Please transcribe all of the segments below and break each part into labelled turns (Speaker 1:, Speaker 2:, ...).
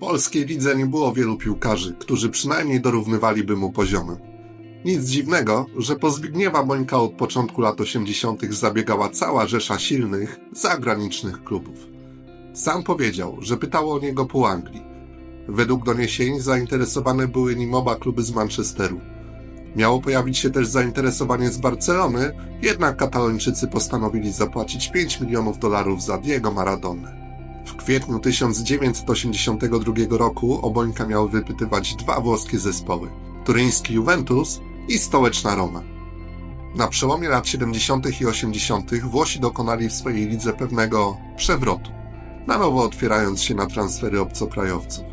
Speaker 1: Polskiej lidze nie było wielu piłkarzy, którzy przynajmniej dorównywaliby mu poziomem. Nic dziwnego, że po Zbigniewa Bońka od początku lat 80. zabiegała cała rzesza silnych, zagranicznych klubów. Sam powiedział, że pytało o niego pół Anglii. Według doniesień zainteresowane były nim oba kluby z Manchesteru. Miało pojawić się też zainteresowanie z Barcelony, jednak katalończycy postanowili zapłacić 5 milionów dolarów za Diego Maradonę. W kwietniu 1982 roku Obońka miały wypytywać dwa włoskie zespoły: turyński Juventus i stołeczna Roma. Na przełomie lat 70. i 80. Włosi dokonali w swojej lidze pewnego przewrotu, na nowo otwierając się na transfery obcokrajowców.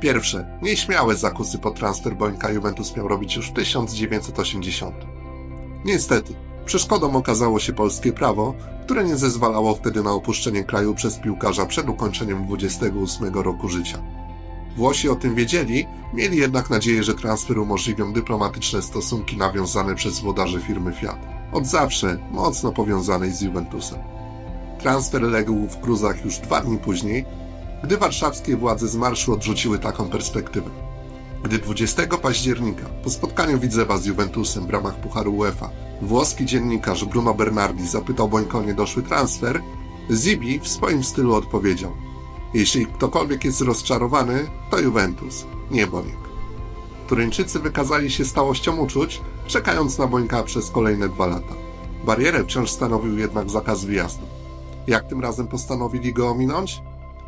Speaker 1: Pierwsze, nieśmiałe zakusy po transfer Bońka Juventus miał robić już w 1980. Niestety, przeszkodą okazało się polskie prawo, które nie zezwalało wtedy na opuszczenie kraju przez piłkarza przed ukończeniem 28 roku życia. Włosi o tym wiedzieli, mieli jednak nadzieję, że transfer umożliwią dyplomatyczne stosunki nawiązane przez włodarzy firmy Fiat, od zawsze mocno powiązanej z Juventusem. Transfer legł w gruzach już dwa dni później, gdy warszawskie władze z marszu odrzuciły taką perspektywę. Gdy 20 października, po spotkaniu Widzewa z Juventusem w ramach Pucharu UEFA, włoski dziennikarz Bruno Bernardi zapytał Bońko o niedoszły transfer, Zibi w swoim stylu odpowiedział Jeśli ktokolwiek jest rozczarowany, to Juventus, nie Boniek. Turyńczycy wykazali się stałością uczuć, czekając na Bońka przez kolejne dwa lata. Barierę wciąż stanowił jednak zakaz wyjazdu. Jak tym razem postanowili go ominąć?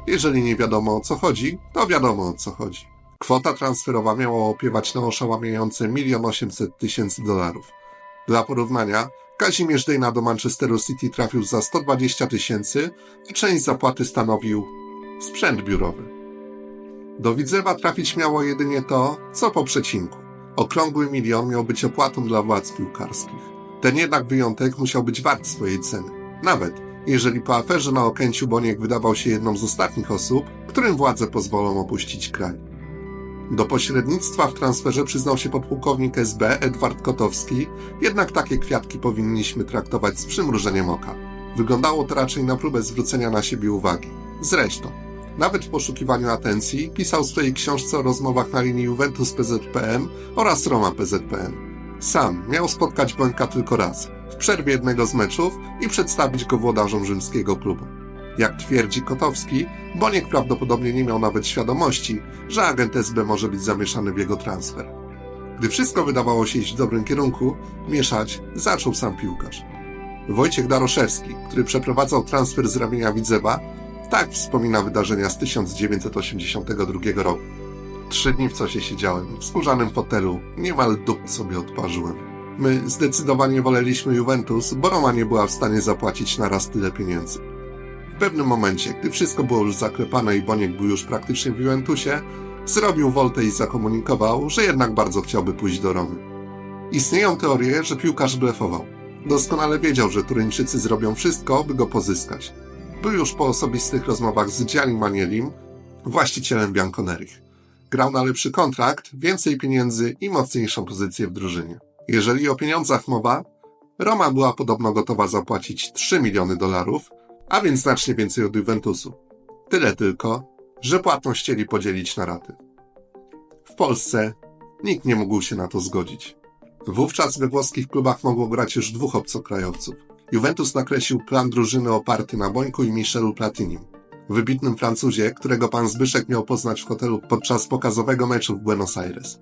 Speaker 1: Jeżeli nie wiadomo o co chodzi, to wiadomo o co chodzi. Kwota transferowa miała opiewać na oszałamiające 1 800 tysięcy dolarów. Dla porównania, Kazimierz Dejna do Manchesteru City trafił za 120 tysięcy, a część zapłaty stanowił sprzęt biurowy. Do Widzewa trafić miało jedynie to, co po przecinku. Okrągły milion miał być opłatą dla władz piłkarskich. Ten jednak wyjątek musiał być wart swojej ceny. Nawet jeżeli po aferze na Okęciu Boniek wydawał się jedną z ostatnich osób, którym władze pozwolą opuścić kraj. Do pośrednictwa w transferze przyznał się podpułkownik SB Edward Kotowski, jednak takie kwiatki powinniśmy traktować z przymrużeniem oka. Wyglądało to raczej na próbę zwrócenia na siebie uwagi. Zresztą, nawet w poszukiwaniu atencji pisał w swojej książce o rozmowach na linii Juventus PZPN oraz Roma PZPN. Sam miał spotkać Bońka tylko raz, w przerwie jednego z meczów i przedstawić go włodarzom rzymskiego klubu. Jak twierdzi Kotowski, Boniek prawdopodobnie nie miał nawet świadomości, że agent SB może być zamieszany w jego transfer. Gdy wszystko wydawało się iść w dobrym kierunku, mieszać zaczął sam piłkarz. Wojciech Daroszewski, który przeprowadzał transfer z ramienia Widzewa, tak wspomina wydarzenia z 1982 roku. Trzy dni w cosie siedziałem, w skórzanym fotelu, niemal dup sobie odparzyłem. My zdecydowanie woleliśmy Juventus, bo Roma nie była w stanie zapłacić na raz tyle pieniędzy. W pewnym momencie, gdy wszystko było już zaklepane i Boniek był już praktycznie w Juventusie, zrobił woltę i zakomunikował, że jednak bardzo chciałby pójść do Romy. Istnieją teorie, że piłkarz blefował. Doskonale wiedział, że Turyńczycy zrobią wszystko, by go pozyskać. Był już po osobistych rozmowach z Gianni Manielim, właścicielem Bianconerich. Grał na lepszy kontrakt, więcej pieniędzy i mocniejszą pozycję w drużynie. Jeżeli o pieniądzach mowa, Roma była podobno gotowa zapłacić 3 miliony dolarów, a więc znacznie więcej od Juventusu. Tyle tylko, że płatność chcieli podzielić na raty. W Polsce nikt nie mógł się na to zgodzić. Wówczas we włoskich klubach mogło grać już dwóch obcokrajowców. Juventus nakreślił plan drużyny oparty na Bońku i Michelu Platinim, wybitnym Francuzie, którego pan Zbyszek miał poznać w hotelu podczas pokazowego meczu w Buenos Aires.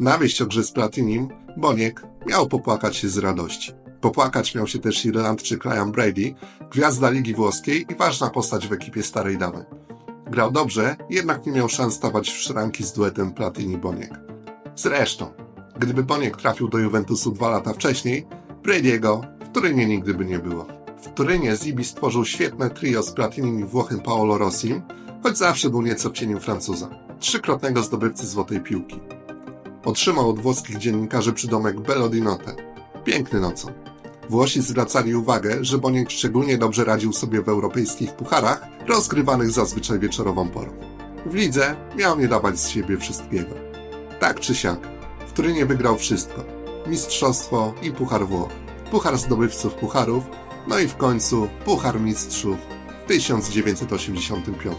Speaker 1: Na wieść o grze z Platinim, Boniek miał popłakać się z radości. Popłakać miał się też Irlandczyk Ryan Brady, gwiazda Ligi Włoskiej i ważna postać w ekipie Starej Damy. Grał dobrze, jednak nie miał szans stawać w szranki z duetem Platini-Boniek. Zresztą, gdyby Boniek trafił do Juventusu dwa lata wcześniej, Brady'ego w Turynie nigdy by nie było. W Turynie Zibi stworzył świetne trio z Platinim i Włochem Paolo Rossim, choć zawsze był nieco w cieniu Francuza, trzykrotnego zdobywcy złotej piłki. Otrzymał od włoskich dziennikarzy przydomek Bello di Notte. Piękny nocą. Włosi zwracali uwagę, że Boniek szczególnie dobrze radził sobie w europejskich pucharach, rozgrywanych zazwyczaj wieczorową porą. W lidze miał nie dawać z siebie wszystkiego. Tak czy siak, w Turynie wygrał wszystko. Mistrzostwo i Puchar Włoch. Puchar zdobywców pucharów, no i w końcu Puchar Mistrzów w 1985.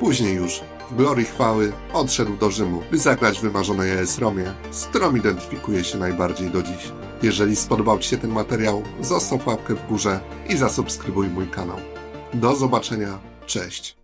Speaker 1: Później już glorii chwały, odszedł do Rzymu, by zagrać w wymarzonej AS Romie, z którą identyfikuje się najbardziej do dziś. Jeżeli spodobał Ci się ten materiał, zostaw łapkę w górze i zasubskrybuj mój kanał. Do zobaczenia, cześć!